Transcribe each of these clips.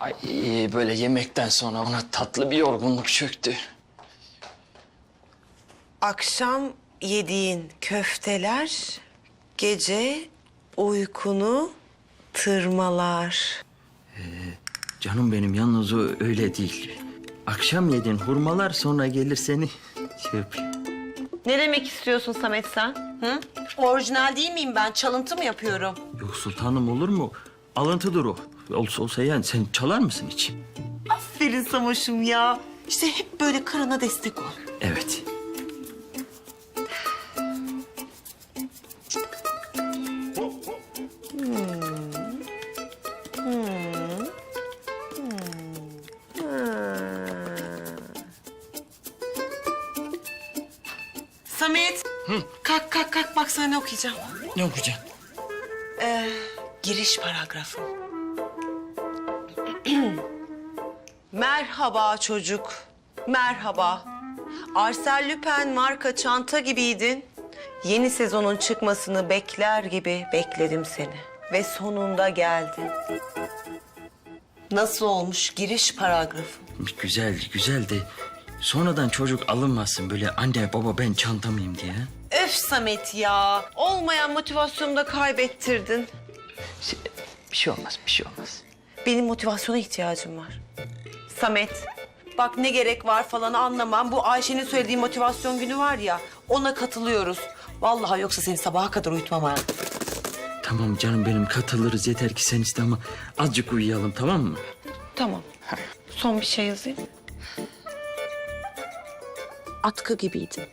Ay, böyle yemekten sonra ona tatlı bir yorgunluk çöktü. Akşam yediğin köfteler gece uykunu tırmalar. Canım benim yalnız o öyle değil. Akşam yedin hurmalar sonra gelir seni şey yapıyor. Ne demek istiyorsun Samet sen? Hı? Orijinal değil miyim ben? Çalıntı mı yapıyorum? Yok sultanım olur mu? Alıntıdır o. Olsa olsa yani sen çalar mısın hiç? Aferin Samoş'um ya. İşte hep böyle karına destek ol. Evet. Samet. Kalk kalk kalk bak sana ne okuyacağım. Ne okuyacaksın? Giriş paragrafı. Merhaba çocuk. Merhaba. Arsène Lupin marka çanta gibiydin. Yeni sezonun çıkmasını bekler gibi bekledim seni. Ve sonunda geldin. Nasıl olmuş giriş paragrafı? Güzel güzel de sonradan çocuk alınmasın böyle anne baba ben çantamıyım diye. Öf Samet ya. Olmayan motivasyonumu da kaybettirdin. Şey, Bir şey olmaz bir şey olmaz. Benim motivasyona ihtiyacım var. Samet, bak ne gerek var falan anlamam. Bu Ayşe'nin söylediği motivasyon günü var ya, ona katılıyoruz. Vallahi yoksa seni sabaha kadar uyutmam ha. Tamam canım benim katılırız yeter ki sen iste ama azıcık uyuyalım tamam mı? Tamam. Son bir şey yazayım. Atkı gibiydin.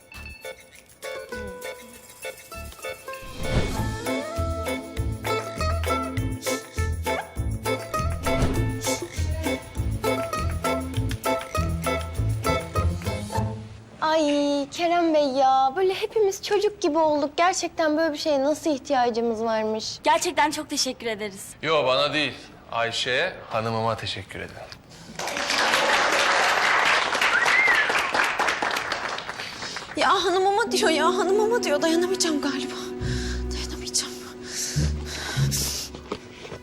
Ay Kerem Bey ya böyle hepimiz çocuk gibi olduk. Gerçekten böyle bir şeye nasıl ihtiyacımız varmış? Gerçekten çok teşekkür ederiz. Yo bana değil. Ayşe'ye, hanımıma teşekkür ederim. Ya hanımıma diyor ya hanımıma diyor. Dayanamayacağım galiba.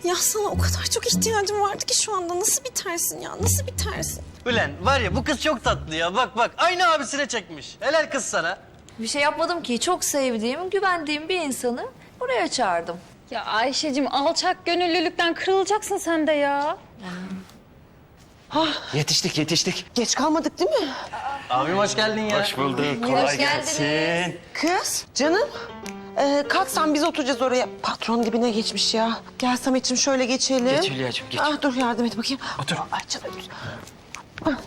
Ya sana o kadar çok ihtiyacım vardı ki şu anda. Nasıl bitersin ya? Nasıl bitersin? Ulan var ya bu kız çok tatlı ya. Bak bak aynı abisine çekmiş. Helal kız sana. Bir şey yapmadım ki. Çok sevdiğim, güvendiğim bir insanı buraya çağırdım. Ya Ayşe'cim alçak gönüllülükten kırılacaksın sen de ya. Yetiştik yetiştik. Geç kalmadık değil mi? Abim hoş geldin ya. Hoş bulduk kolay gelsin. Kız, canım. Ee, kalk sen biz oturacağız oraya. Patron dibine geçmiş ya. Gel Samet'ciğim şöyle geçelim. Geç Hülya'cığım, geç. Ah, dur yardım et bakayım. Otur. Ay canım.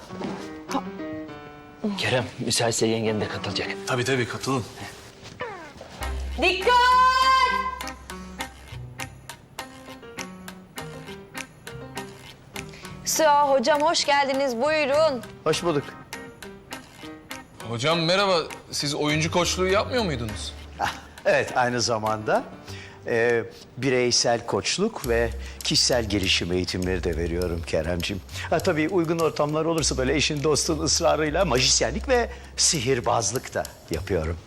Kerem müsaitse yengen de katılacak. Tabii tabii katılın. Sığa hocam hoş geldiniz. Buyurun. Hoş bulduk. Hocam merhaba. Siz oyuncu koçluğu yapmıyor muydunuz? Evet, aynı zamanda e, bireysel koçluk ve kişisel gelişim eğitimleri de veriyorum Keremcim. Ha, tabii uygun ortamlar olursa böyle eşin dostun ısrarıyla majisyenlik ve sihirbazlık da yapıyorum.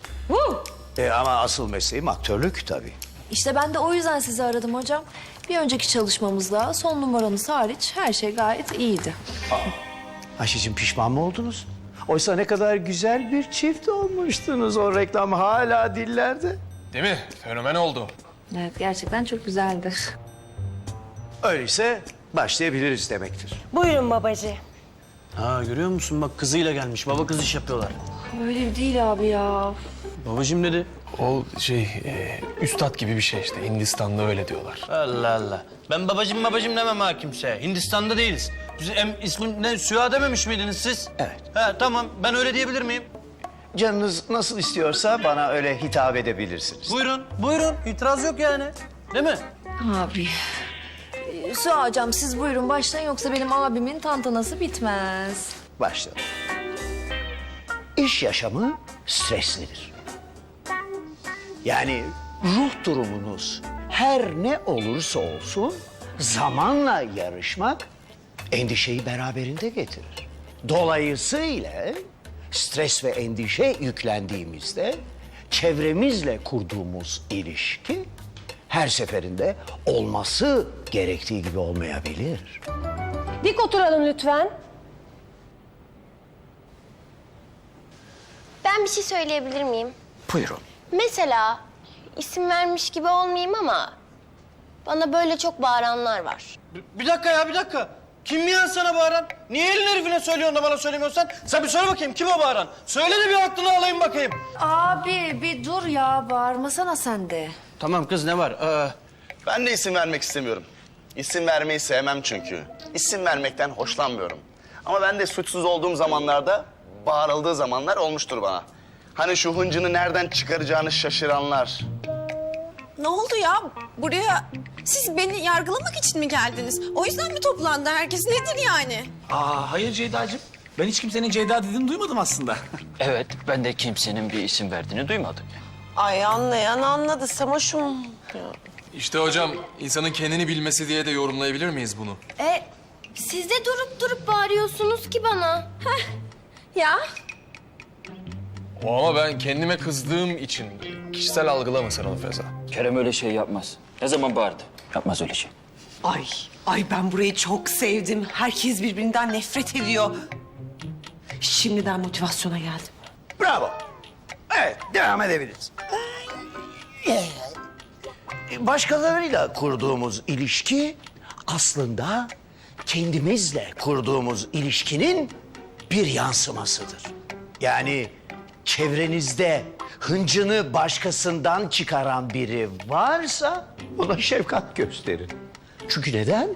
E, ama asıl mesleğim aktörlük tabii. İşte ben de o yüzden sizi aradım hocam. Bir önceki çalışmamızda son numaranız hariç her şey gayet iyiydi. Ayşe'cim pişman mı oldunuz? Oysa ne kadar güzel bir çift olmuştunuz. O reklam hala dillerde. Değil mi? Fenomen oldu. Evet gerçekten çok güzeldi. Öyleyse başlayabiliriz demektir. Buyurun babacığım. Ha görüyor musun bak kızıyla gelmiş. Baba kız iş yapıyorlar. Öyle değil abi ya. Babacığım dedi. O şey, e, üstad gibi bir şey işte. Hindistan'da öyle diyorlar. Allah Allah. Ben babacığım babacığım demem ha kimseye. Hindistan'da değiliz. Bizim em, ismim ne Süha dememiş miydiniz siz? Evet. Ha tamam ben öyle diyebilir miyim? Canınız nasıl istiyorsa bana öyle hitap edebilirsiniz. Buyurun buyurun itiraz yok yani. Değil mi? Abi. Sığa hocam siz buyurun başlayın yoksa benim abimin tantanası bitmez. Başlayalım. İş yaşamı streslidir. Yani ruh durumunuz her ne olursa olsun zamanla yarışmak endişeyi beraberinde getirir. Dolayısıyla stres ve endişe yüklendiğimizde çevremizle kurduğumuz ilişki her seferinde olması gerektiği gibi olmayabilir. Dik oturalım lütfen. Ben bir şey söyleyebilir miyim? Buyurun. Mesela isim vermiş gibi olmayayım ama bana böyle çok bağıranlar var. Bir, bir dakika ya bir dakika. Kim ya sana bağıran? Niye elin herifine söylüyorsun da bana söylemiyorsan? Sen bir söyle bakayım kim o bağıran? Söyle de bir aklını alayım bakayım. Abi bir dur ya bağırmasana sen de. Tamam kız ne var? Ee, Ben de isim vermek istemiyorum. İsim vermeyi sevmem çünkü. İsim vermekten hoşlanmıyorum. Ama ben de suçsuz olduğum zamanlarda bağırıldığı zamanlar olmuştur bana. Hani şu hıncını nereden çıkaracağını şaşıranlar. Ne oldu ya? Buraya siz beni yargılamak için mi geldiniz? O yüzden mi toplandı herkes? Nedir yani? Aa hayır Ceyda'cığım. Ben hiç kimsenin Ceyda dediğini duymadım aslında. Evet, ben de kimsenin bir isim verdiğini duymadım. Ay anlayan anladı Samoş'um. İşte hocam insanın kendini bilmesi diye de yorumlayabilir miyiz bunu? E siz de durup durup bağırıyorsunuz ki bana. Ya O ama ben kendime kızdığım için. Kişisel algılama sen onu Feza. Kerem öyle şey yapmaz. Ne zaman bağırdı? Yapmaz öyle şey. Ay, ay ben burayı çok sevdim. Herkes birbirinden nefret ediyor. Şimdiden motivasyona geldim. Bravo. Evet, devam edebiliriz. Başkalarıyla kurduğumuz ilişki aslında kendimizle kurduğumuz ilişkinin bir yansımasıdır. Yani çevrenizde hıncını başkasından çıkaran biri varsa ona şefkat gösterin. Çünkü neden?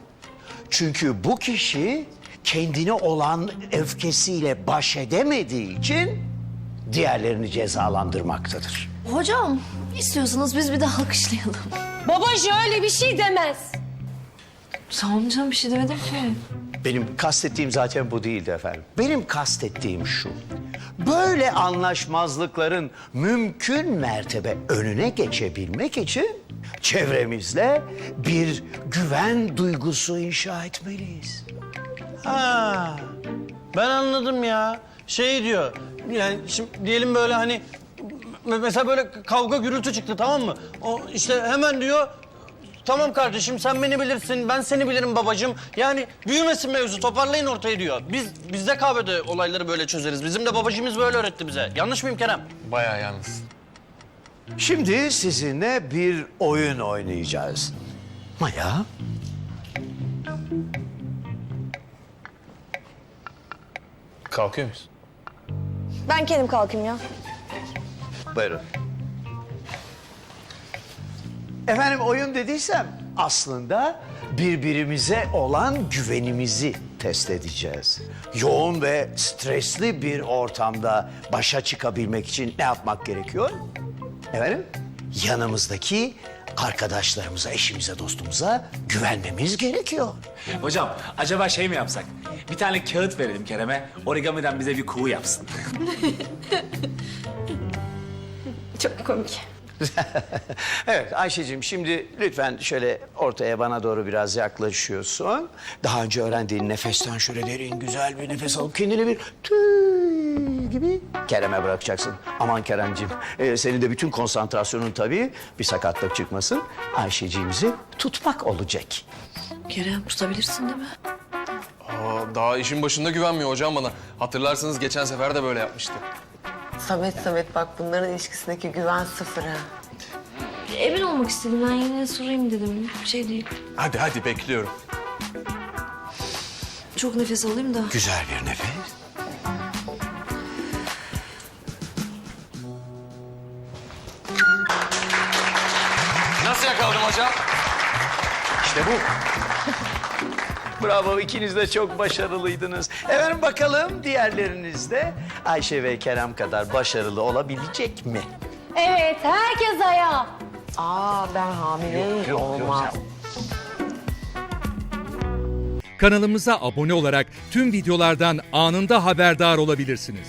Çünkü bu kişi kendine olan öfkesiyle baş edemediği için diğerlerini cezalandırmaktadır. Hocam istiyorsanız biz bir de alkışlayalım. Babacı öyle bir şey demez. Tamam canım bir şey demedim ki. Benim kastettiğim zaten bu değildi efendim. Benim kastettiğim şu. Böyle anlaşmazlıkların mümkün mertebe önüne geçebilmek için çevremizle bir güven duygusu inşa etmeliyiz. ha, ben anladım ya. Şey diyor. Yani şimdi diyelim böyle hani mesela böyle kavga gürültü çıktı tamam mı? O işte hemen diyor Tamam kardeşim sen beni bilirsin, ben seni bilirim babacığım. Yani büyümesin mevzu, toparlayın ortayı diyor. Biz bizde kahvede olayları böyle çözeriz. Bizim de babacığımız böyle öğretti bize. Yanlış mıyım Kerem? Bayağı yalnız. Şimdi sizinle bir oyun oynayacağız. Maya, Kalkıyor muyuz? Ben kendim kalkayım ya. buyurun. Efendim oyun dediysem aslında birbirimize olan güvenimizi test edeceğiz. Yoğun ve stresli bir ortamda başa çıkabilmek için ne yapmak gerekiyor? Efendim yanımızdaki arkadaşlarımıza, eşimize, dostumuza güvenmemiz gerekiyor. Hocam acaba şey mi yapsak? Bir tane kağıt verelim Kerem'e. Origamiden bize bir kuğu yapsın. Çok komik. Evet Ayşe'cim şimdi lütfen şöyle ortaya bana doğru biraz yaklaşıyorsun. Daha önce öğrendiğin nefesten şöyle derin güzel bir nefes alıp kendini bir tüy gibi Kerem'e bırakacaksın. Aman Kerem'cim e, senin de bütün konsantrasyonun tabii bir sakatlık çıkmasın. Ayşe'ciğimizi tutmak olacak. Kerem tutabilirsin değil mi? Aa, daha işin başında güvenmiyor hocam bana. Hatırlarsanız geçen sefer de böyle yapmıştı. Samet Samet bak bunların ilişkisindeki güven sıfır ha. Emin olmak istedim ben yine sorayım dedim. Bir şey değil. Hadi hadi bekliyorum. Çok nefes alayım da. Güzel bir nefes. Nasıl yakaladım hocam? İşte bu. Bravo ikiniz de çok başarılıydınız. Efendim bakalım diğerleriniz de Ayşe ve Kerem kadar başarılı olabilecek mi? Evet herkes ayağa. Aa ben hamileyim. Olmaz. Kanalımıza abone olarak tüm videolardan anında haberdar olabilirsiniz.